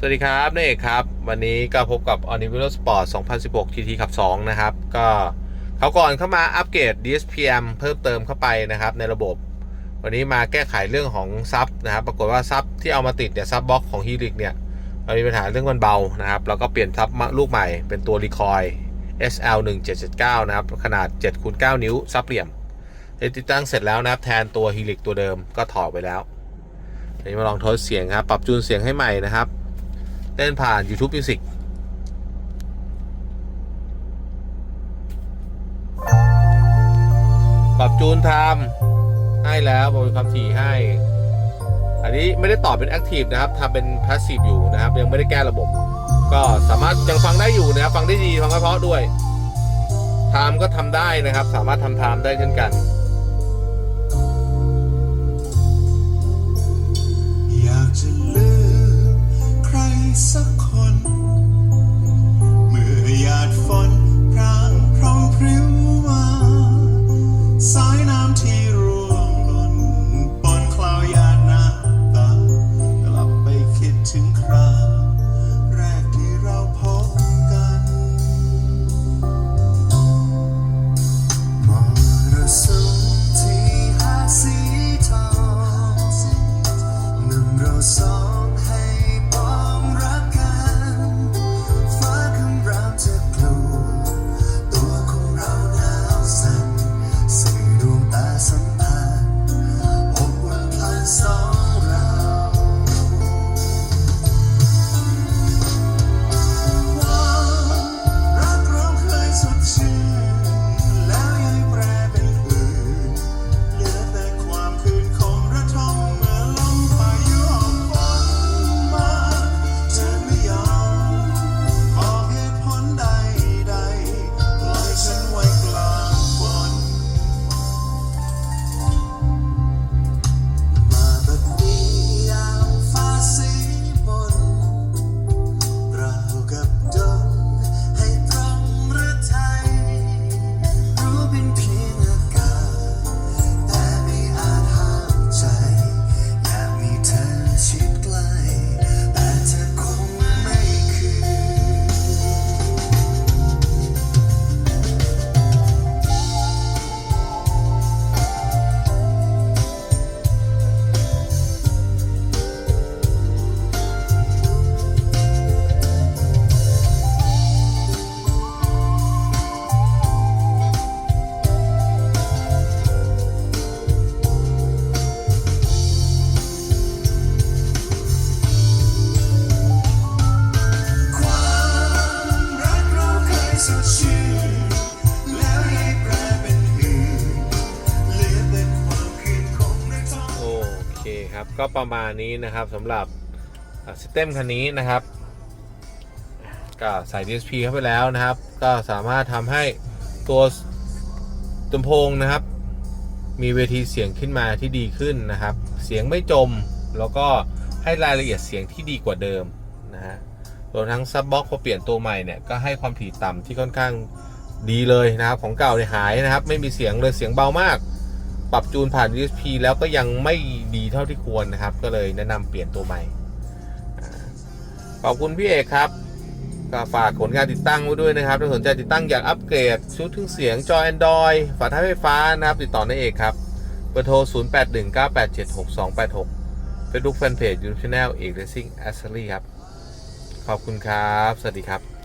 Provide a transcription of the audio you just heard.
สวัสดีครับนายเอกครับ วันนี้ก็พบกับ o n i v e r a l Sport 2016 TT ขับ 2 นะครับ ก็เขาก่อนเข้ามาอัปเกรด DSPM เพิ่มเติมเข้าไปนะครับ ในระบบ วันนี้มาแก้ไขเรื่องของซับนะครับ ปรากฏว่าซับที่เอามาติดเนี่ยซับบล็อกของ Helix เนี่ยมันมีปัญหาเรื่องมันเบานะครับ แล้วก็เปลี่ยนซับลูกใหม่เป็นตัว Recoil SL 1779นะครับ ขนาด7คูณ9นิ้วซับเหลี่ยมติดตั้งเสร็จแล้วนะครับ แทนตัว Helix ตัวเดิมก็ถอดไปแล้วอันนี้มาลองทดเสียงครับ ปรับจูนเสียงให้ใหม่นะครับ เล่นผ่าน YouTube Music ปรับจูนทำให้แล้วบริความถี่ให้ อันนี้ไม่ได้ตอบเป็น Active นะครับทำเป็น Passive อยู่นะครับ ยังไม่ได้แก้ระบบ ก็สามารถยังฟังได้อยู่นะครับ ฟังได้ดี ฟังเพราะด้วยไทม์ก็ทำได้นะครับ สามารถทำไทม์ได้เช่นกัน ถึ ก็ประมาณนี้นะครับสำหรับซิสเต็มคันนี้นะครับก็ใส่ DSP เข้าไปแล้วนะครับ ก็สามารถทำให้ตัวลำโพงนะครับ มีเวทีเสียงขึ้นมาที่ดีขึ้นนะครับ เสียงไม่จมแล้วก็ให้รายละเอียดเสียงที่ดีกว่าเดิมนะฮะรวมทั้งซับบ็อกพอเปลี่ยนตัวใหม่เนี่ยก็ให้ความถี่ต่ำที่ค่อนข้างดีเลยนะครับ ของเก่าเนี่ยหายนะครับ ไม่มีเสียงเลยเสียงเบามาก ปรับจูนผ่าน DSP แล้วก็ยังไม่ดีเท่าที่ควรนะครับ ก็เลยแนะนำเปลี่ยนตัวใหม่ขอบคุณพี่เอกครับก็ฝากผลงานติดตั้งไว้ด้วยนะครับ ถ้าสนใจติดตั้งอยากอัปเกรด ชุดเครื่งเสียงจอ Android ฝาท้ายไฟฟ้านะครับ ติดต่อนายเอกครับเบอร์โทร 0819876286 Facebook Fanpage YouTube Channel เอก Racing Accessory ครับ ขอบคุณครับ สวัสดีครับ